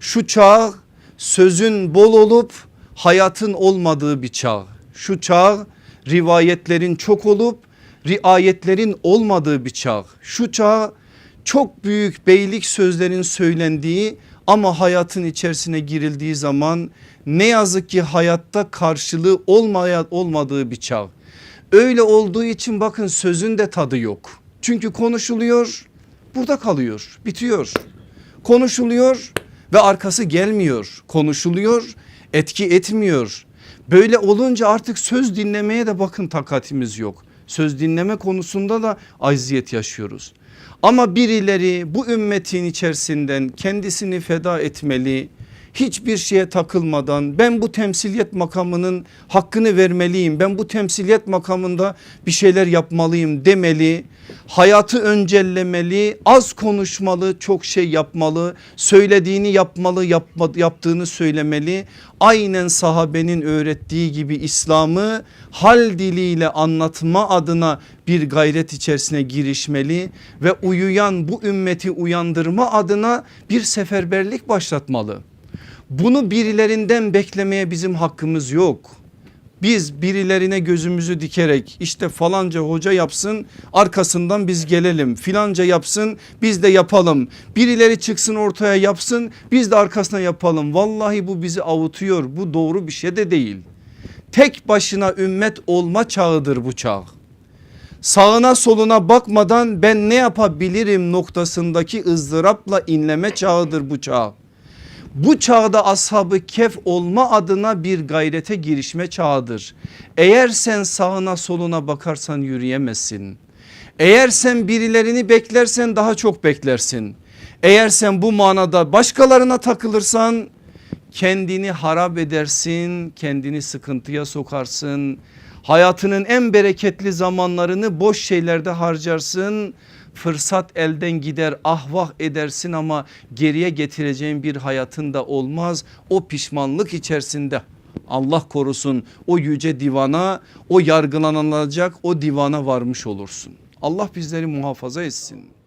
Şu çağ sözün bol olup hayatın olmadığı bir çağ. Şu çağ rivayetlerin çok olup riayetlerin olmadığı bir çağ. Şu çağ çok büyük beylik sözlerin söylendiği ama hayatın içerisine girildiği zaman ne yazık ki hayatta karşılığı olmaya, olmadığı bir çağ. Öyle olduğu için bakın sözün de tadı yok. Çünkü konuşuluyor burada kalıyor bitiyor. Konuşuluyor ve arkası gelmiyor. Konuşuluyor etki etmiyor. Böyle olunca artık söz dinlemeye de bakın takatimiz yok. Söz dinleme konusunda da acziyet yaşıyoruz. Ama birileri bu ümmetin içerisinden kendisini feda etmeli. Hiçbir şeye takılmadan ben bu temsiliyet makamının hakkını vermeliyim. Ben bu temsiliyet makamında bir şeyler yapmalıyım demeli. Hayatı öncellemeli, az konuşmalı, çok şey yapmalı, söylediğini yapmalı, yapma, yaptığını söylemeli. Aynen sahabenin öğrettiği gibi İslam'ı hal diliyle anlatma adına bir gayret içerisine girişmeli ve uyuyan bu ümmeti uyandırma adına bir seferberlik başlatmalı. Bunu birilerinden beklemeye bizim hakkımız yok. Biz birilerine gözümüzü dikerek işte falanca hoca yapsın arkasından biz gelelim filanca yapsın biz de yapalım. Birileri çıksın ortaya yapsın biz de arkasına yapalım. Vallahi bu bizi avutuyor bu doğru bir şey de değil. Tek başına ümmet olma çağıdır bu çağ. Sağına soluna bakmadan ben ne yapabilirim noktasındaki ızdırapla inleme çağıdır bu çağ. Bu çağda ashabı kef olma adına bir gayrete girişme çağıdır. Eğer sen sağına soluna bakarsan yürüyemezsin. Eğer sen birilerini beklersen daha çok beklersin. Eğer sen bu manada başkalarına takılırsan kendini harap edersin, kendini sıkıntıya sokarsın. Hayatının en bereketli zamanlarını boş şeylerde harcarsın. Fırsat elden gider ahvah edersin ama geriye getireceğin bir hayatın da olmaz. O pişmanlık içerisinde Allah korusun o yüce divana o yargılanılacak o divana varmış olursun. Allah bizleri muhafaza etsin.